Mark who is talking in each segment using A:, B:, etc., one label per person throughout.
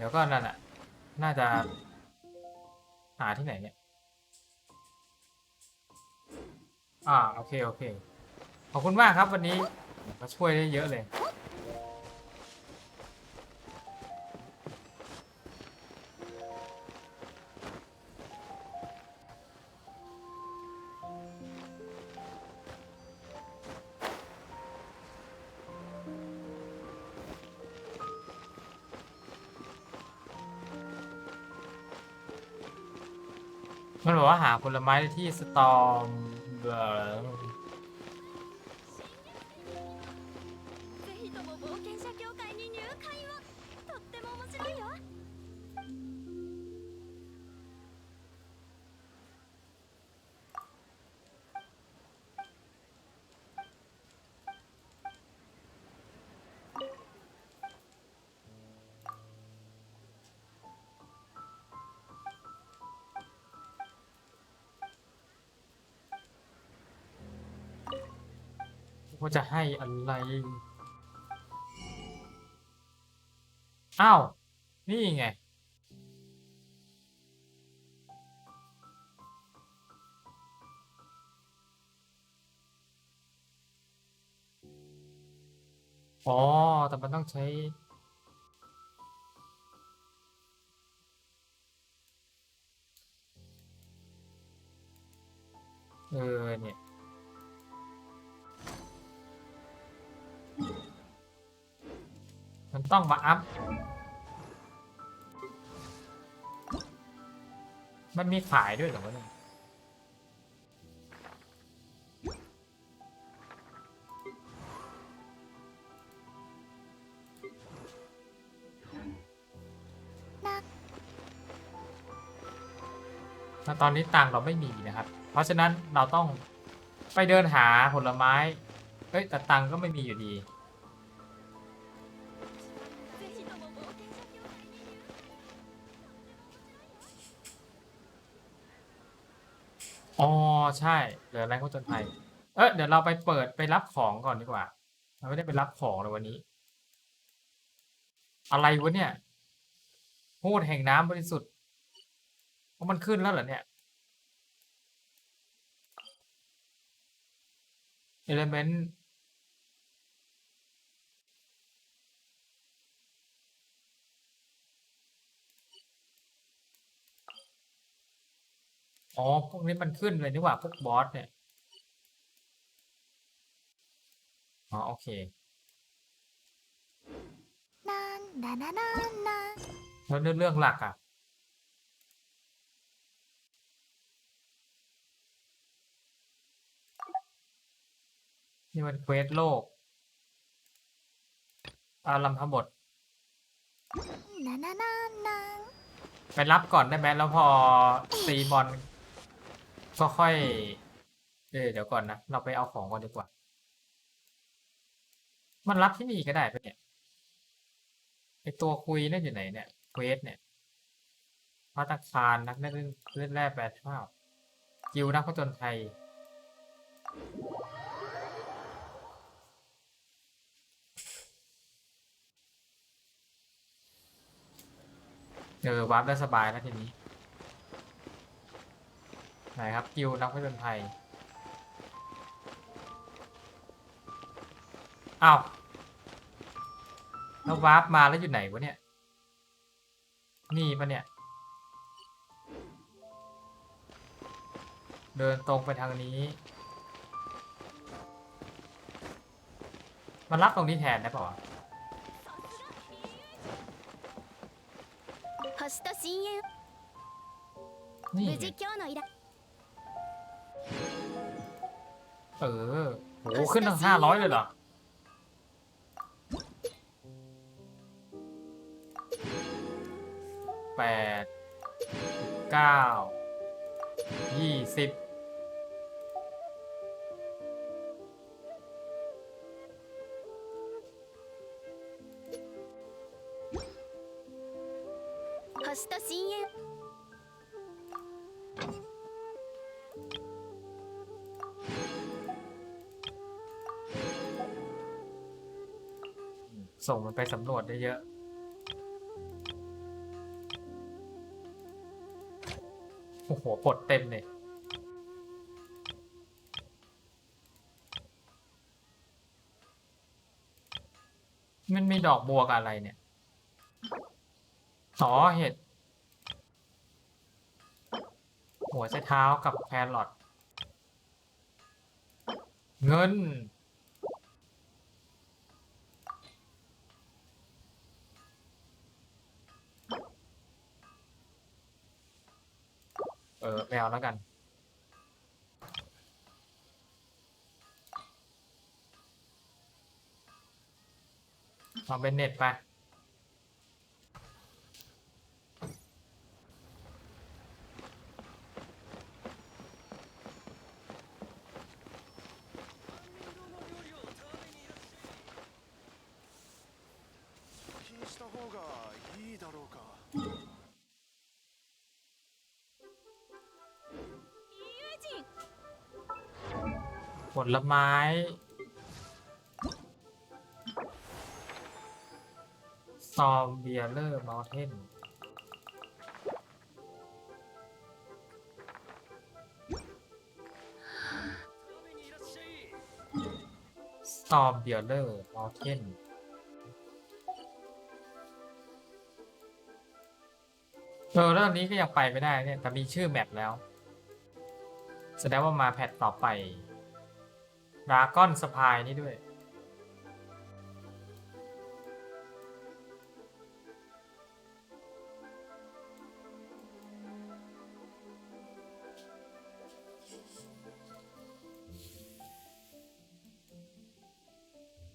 A: ดี๋ยวก็นั่นอะ น่าจะ หาที่ไหนเนี่ย อ่า โอเค โอเค ขอบคุณมากครับวันนี้ก็ช่วยได้เยอะเลย ผลไม้ที่สตอมเบอร์ ว่าจะให้อะไร อ้าว นี่ไง อ๋อ แต่มันต้องใช้ เออเนี่ย มันต้องมาอัพ มันมีขายด้วยเหรอวะเนี่ยแล้วตอนนี้ตังเราไม่มีนะครับ เพราะฉะนั้นเราต้องไปเดินหาผลไม้เอ้ยแต่ตังก็ไม่มีอยู่ดี อ๋อใช่เหลือแรงผจนภัย เอ้เดี๋ยวเราไปเปิดไปรับของก่อนดีกว่า เราไม่ได้ไปรับของเลยวันนี้ อะไรวะเนี่ยพูดแห่งน้ำบริสุทธิ์ว่ามันขึ้นแล้วเหรอเนี่ยเอลเมนต์ อ๋อ พวกนี้มันขึ้นเลยนี่หว่า พวกบอสเนี่ย อ๋อ โอเค
B: なんだななんだ
A: แล้วเรื่องเรื่องหลักอ่ะ นี่มันเควสโลก อารัมพบท
B: なななんなん
A: ไปรับก่อนได้ไหมแล้วพอตีบอล ก็ค่อยเออเดี๋ยวก่อนนะ เราไปเอาของก่อนดีกว่า มันรับที่นี่ก็ได้ปะเนี่ยไอตัวคุยนั่นอยู่ไหนเนี่ยเควสเนี่ยพัตตาคารนักเล่นเล่นแร่แปดข้าวกิวนักผจญภัยเออวาร์ปได้สบายแล้วทีนี้ ไหนครับกิวนักไม่เป็นภัยอ้าวแล้ววาร์ปมาแล้วอยู่ไหนวะเนี่ย นี่ปะเนี่ย เดินตรงไปทางนี้ มันรับตรงนี้แทนได้ป่านี่ เออโหขึ้นตั้งห้าร้อยเลยเหรอ แปด เก้า ยี่สิบ ส่งมันไปสำรวจได้เยอะ โอ้โหปลดเต็มเลยมันมีดอกบัวกับอะไรเนี่ยอ๋อเห็ด หัวใช้เท้ากับแครอทเงิน ออไม่เอาแล้วกัน เอาเป็นเน็ตไป ลไม้ ซอมเบียเลอร์ม u เทนซอมเบียเลอร์ม u เทนเออแล้วอันนี้ก็ยังไปไม่ได้เนี่ย แต่มีชื่อแมปแล้ว แสดงว่ามาแพทต่อไป ดราก้อนสปายนี่ด้วย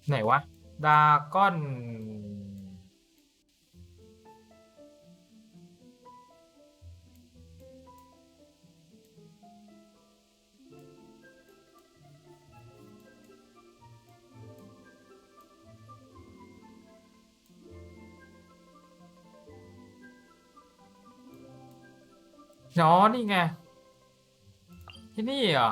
A: ไหนวะดาก้อน อ๋อนี่ไง ที่นี่เหรอ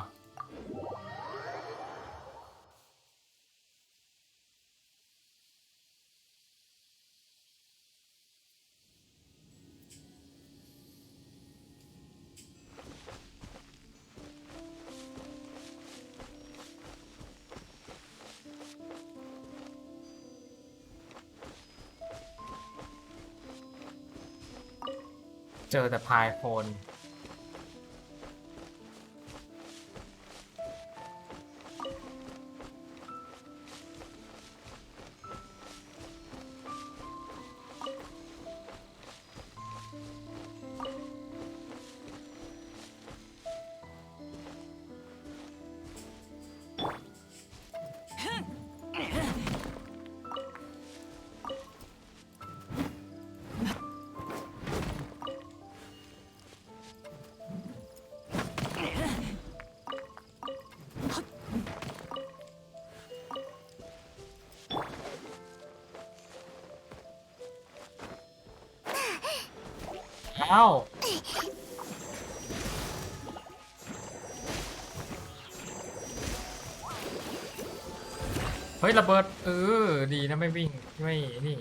A: เจอแต่พายโฟน อ้าวเฮ้ยระเบิดเออดีนะไม่วิ่งไม่นี่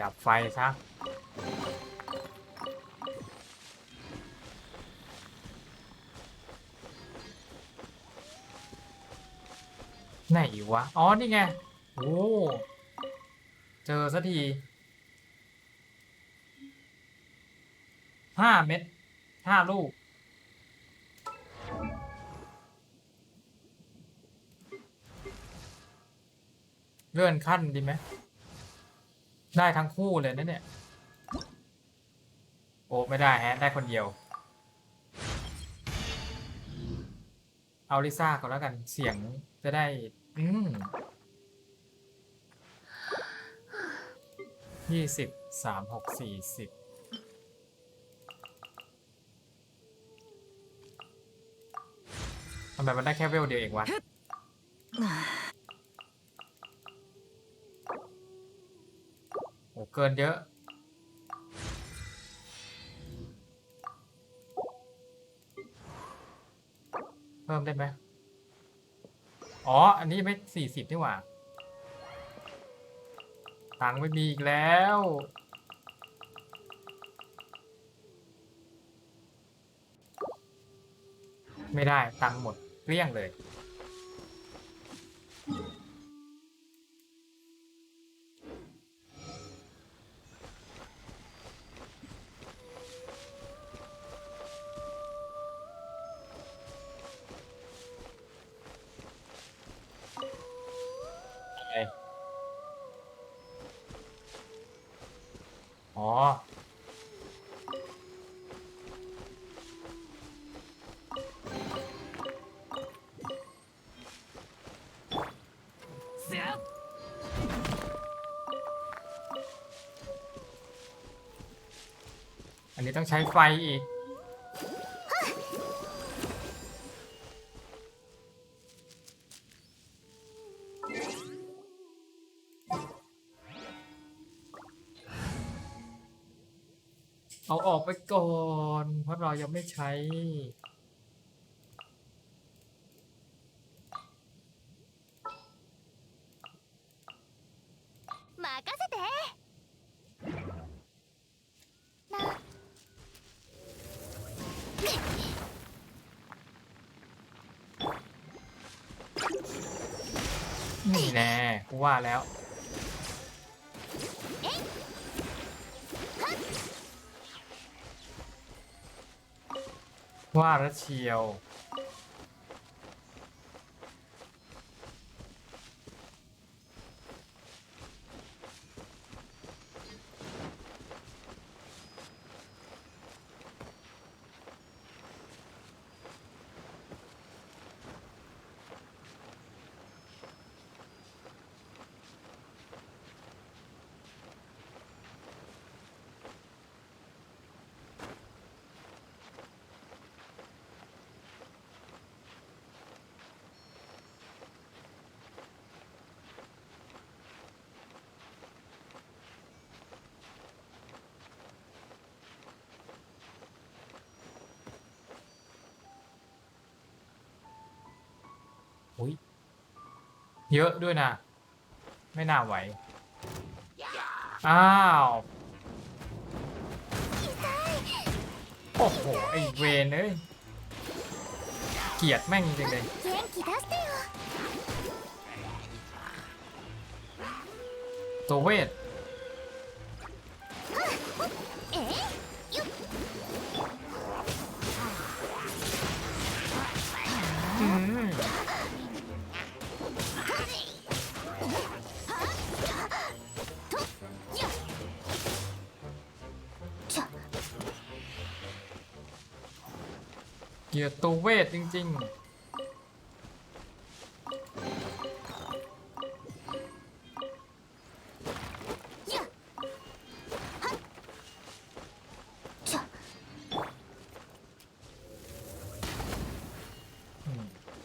A: ดับไฟซะไหนวะ อ๋อ นี่ไง โอ้ เจอสักทีห้าเม็ดห้าลูก เลื่อนขั้นดีไหม ได้ทั้งคู่เลยนะเนี่ย โอ้ไม่ได้แฮะ ได้คนเดียว เอาลิซ่าก่อนแล้วกันเสียงจะได้ อืม ยี่สิบสามหกสี่สิบทำไมมันได้แค่เวลเดียวเองวะ โอ้เกินเยอะ เพิ่มได้ไหมอ๋อ อันนี้ไม่สี่สิบนี่หว่า ตังไม่มีอีกแล้ว ไม่ได้ตังหมดเกลี้ยงเลย นนี้ต้องใช้ไฟอีก เอาออกไปก่อน เพราะเรายังไม่ใช้ ว่าแล้วเชียว อุ้ยเยอะด้วยนะ ไม่น่าไหว อ้าว โอ้โห ไอเวนเอ้ย เกียดแม่งจริงเลยตัวเวท เหยื่อตัวเวทจริง ๆ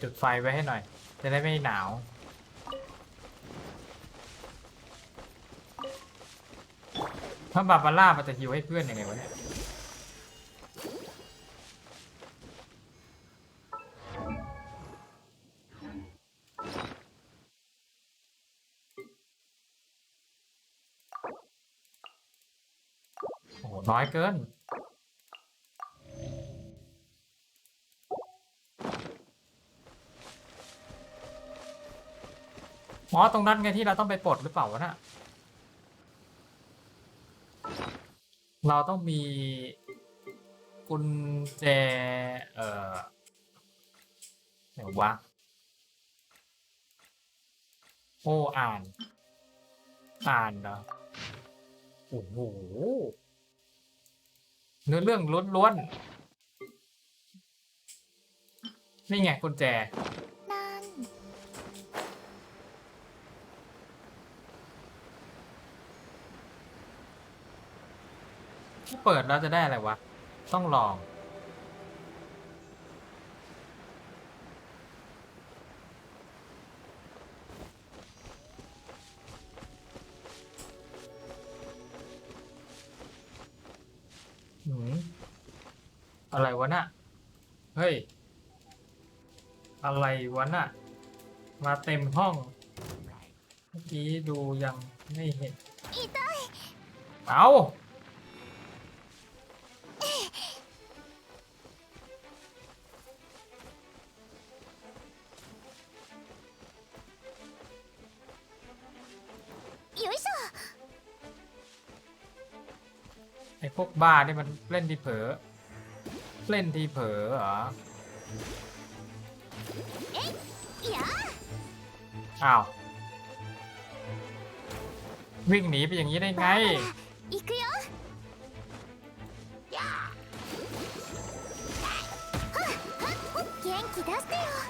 A: จุดไฟไว้ให้หน่อย จะได้ไม่หนาว ถ้าบาบาร่ามันจะหิวให้เพื่อนอยังไงวะเนี่ย อ้โหน้อยเกินอ๋อตรงนั้นไงที่เราต้องไปปลดหรือเปล่าวะน่ะเราต้องมีกุญแจ เอ่อไหนวะโอ้อ่าน อ่านเหรอโอ้โห เนื้อเรื่องล้วนๆนี่ไงกุญแจ
B: なん
A: เปิดแล้วจะได้อะไรวะ ต้องลอง อะไรวะน่ะ เฮ้ย อะไรวะน่ะ มาเต็มห้อง เมื่อกี้ดูยังไม่เห็น
B: 痛い
A: เอา วกบ้านี่มันเล่นทีเผลอ เล่นทีเผลอเหรอ
B: いや
A: อ้าว วิ่งหนีไปอย่างนี้ได้ไง
B: 行くよ元気出してよ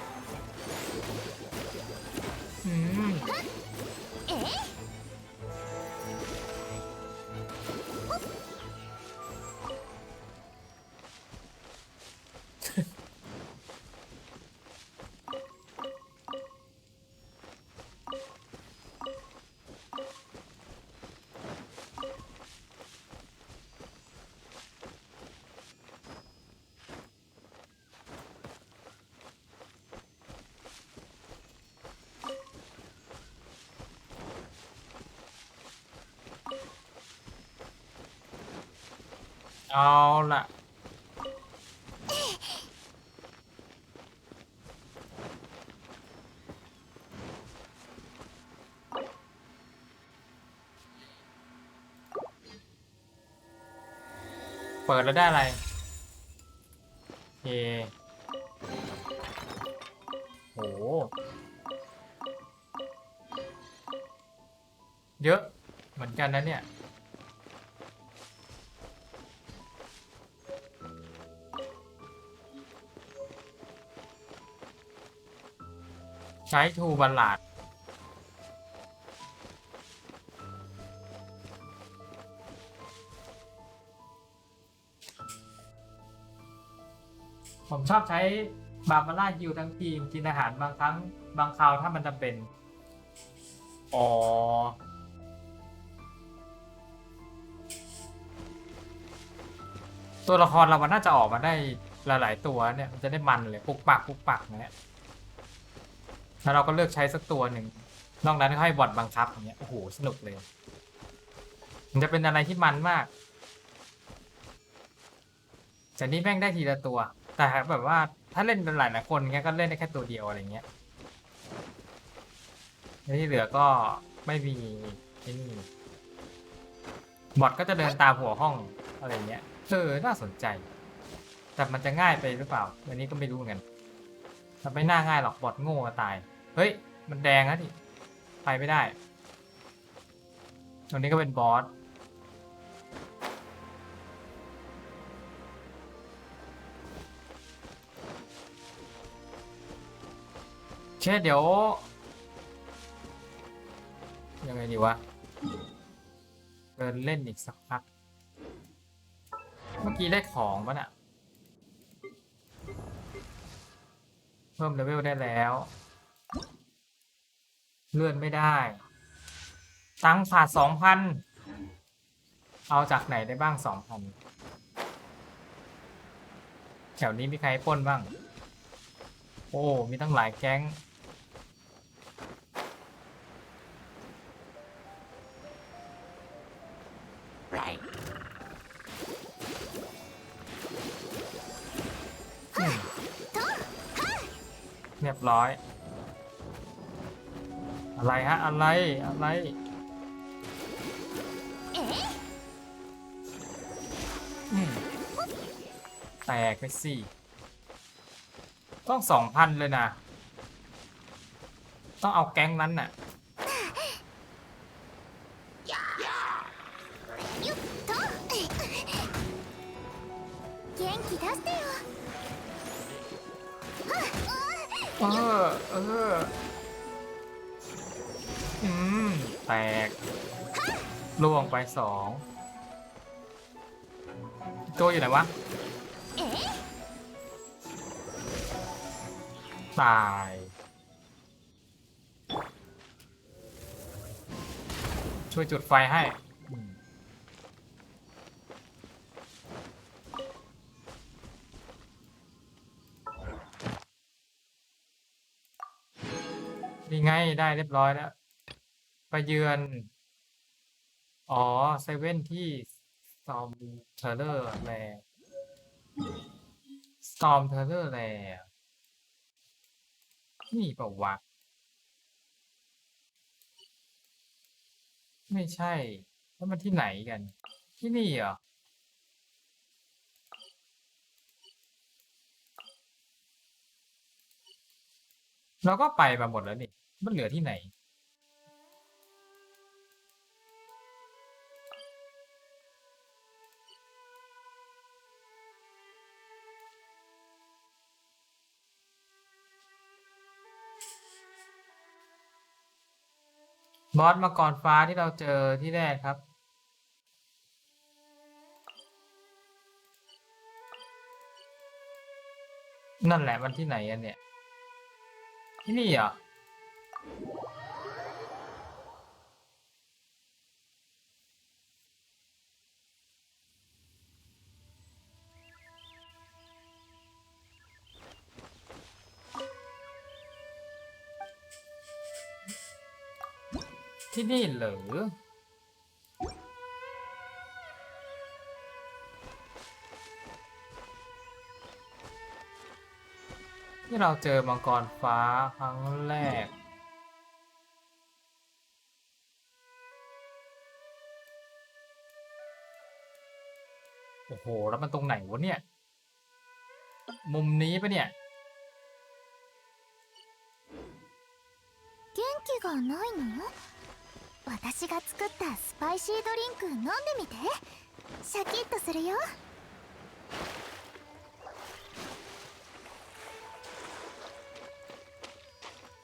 A: เอาล่ะ เปิดแล้วได้อะไรเอโห เยอะเหมือนกันนะเนี่ย ใช้ทูบัลลาดผมชอบใช้บาบาร่าฮิวทั้งทีมกินอาหารบางครั้งบางคราวถ้ามันจำเป็น อ๋อ ตัวละครเรามันน่าจะออกมาได้หลาย ๆ ตัวเนี่ย มันจะได้มันเลยปุกปักปุกปักเนี่ย แล้วเราก็เลือกใช้สักตัวหนึ่ง นอกนั้นก็ให้บอทบังคับอย่างเงี้ย โอ้โห สนุกเลย มันจะเป็นอะไรที่มันมาก แต่นี่แม่งได้ทีละตัว แต่แบบว่าถ้าเล่นเป็นหลายหลายคนเงี้ยก็เล่นได้แค่ตัวเดียวอะไรเงี้ยแล้วที่เหลือก็ไม่มีไอ้นี่บอทก็จะเดินตามหัวห้องอะไรเงี้ย เออ น่าสนใจ แต่มันจะง่ายไปหรือเปล่า อันนี้ก็ไม่รู้เหมือนกัน แต่ไม่น่าง่ายหรอกบอทโง่ก็ตาย เฮ้ย มันแดงแล้วนี่ไปไม่ได้ ตรงนี้ก็เป็นบอสเช่เดี๋ยว ยังไงดีวะเดินเล่นอีกสักพัก เมื่อกี้ได้ของปะน่ะเพิ่มเลเวลได้แล้ว เลื่อนไม่ได้ ตังค์ขาดสองพันเอาจากไหนได้บ้างสองพันแถวนี้มีใครให้ปล้นบ้าง โอ้ มีตั้งหลายแก๊ง บร้อย อะไรฮะ อะไร อะไร
B: えい
A: อืมแตกไปสิ ต้องสองพันเลยนะ ต้องเอาแก๊งนั้นน่ะ
B: よっと元気出してよ
A: เออ เออ อืม แตก ล่วงไปสองตัวอยู่ไหนวะ ตายช่วยจุดไฟให้ นี่ไงได้เรียบร้อยแล้วไปเยือน อ๋อเซเว่นที่ซอมเทเลอร์แลสตอมเทเลอร์แลนี่ปะวะ ไม่ใช่ แล้วมันที่ไหนกัน ที่นี่เหรอเราก็ไปมาหมดแล้วนี่ มันเหลือที่ไหน บอสมาก่อนฟ้าที่เราเจอที่แรกครับนั่นแหละมันที่ไหนอันเนี่ย ที่นี่เหรอ นี่เหรอ ที่เราเจอมังกรฟ้าครั้งแรก โอ้โห แล้วมันตรงไหนวะเนี่ย มุมนี้ปะเนี่ย
B: 元気がないの 私が作ったスパイシードリンク飲んでみてシャキッとするよ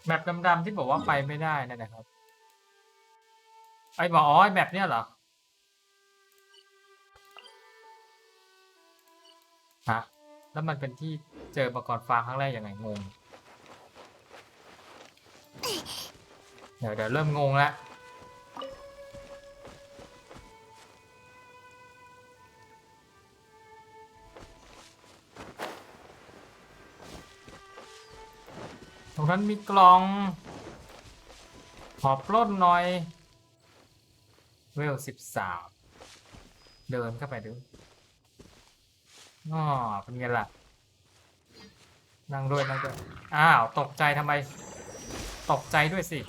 A: แมปดำๆที่บอกว่าไปไม่ได้นั่นนะครับ ไอ้บอกอ๋อไอ้แมปเนี่ยเหรอ ฮะ แล้วมันเป็นที่เจอมังกรฟ้าครั้งแรกยังไงงง เดี๋ยวเดี๋ยวเริ่มงงแล้ว นั้นมีกล่อง ขอปล้นหน่อย เวลสิบสามเดินเข้าไปดูอ๋อเป็นไงล่ะ นั่งด้วยนั่งด้วย อ้าว ตกใจทำไม ตกใจด้วยสิ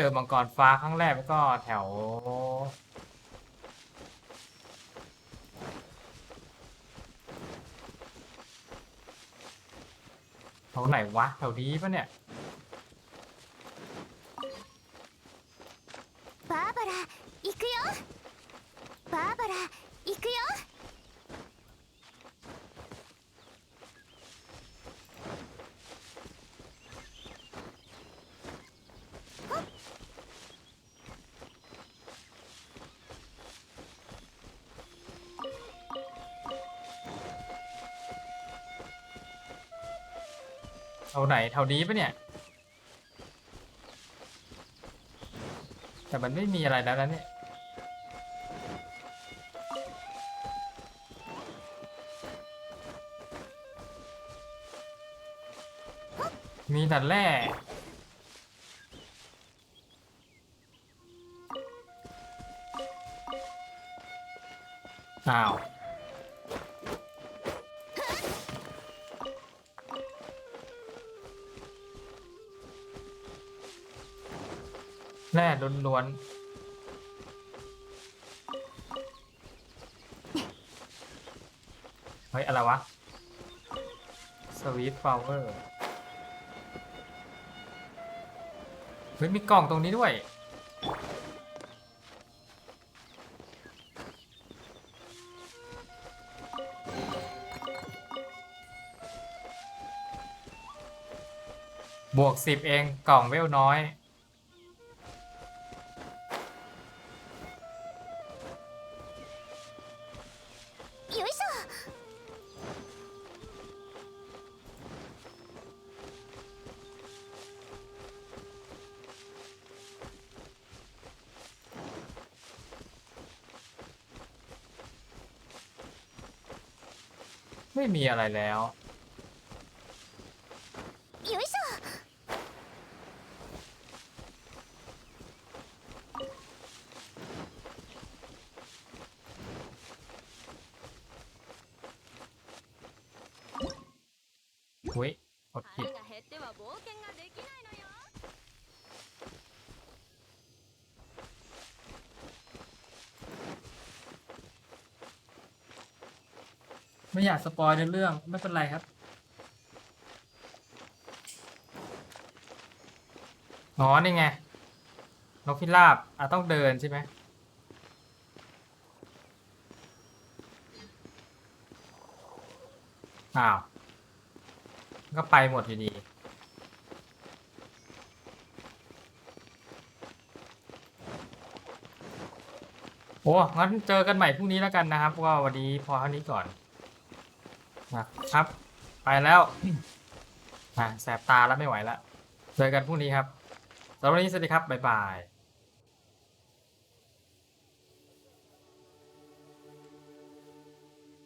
A: เจอมังกรฟ้าครั้งแรกก็แถว แถวไหนวะ แถวนี้ปะเนี่ย แถวไหนแถวนี้ปะเนี่ย แต่มันไม่มีอะไรแล้วนะเนี่ยมีแต่แร่อ้าว แร่ล้วนๆ เฮ้ย อะไรวะ สวีทฟลาวเวอร์ เฮ้ย มีกล่องตรงนี้ด้วย บวกสิบเองกล่องเวลน้อย ม่มีอะไรแล้ว ไม่อยากสปอยในเรื่องไม่เป็นไรครับอ๋อนี่ไง นกพิราบอะต้องเดินใช่ไหม อ้าว ก็ไปหมดอยู่ดีโอ้งั้นเจอกันใหม่พรุ่งนี้แล้วกันนะครับก็วันนี้พอเท่านี้ก่อน มาครับ ไปแล้วอะแสบตาแล้วไม่ไหวแล้วเจอกันพรุ่งนี้ครับสำหรับวันนี้สวัสดีครับ บ๊ายบาย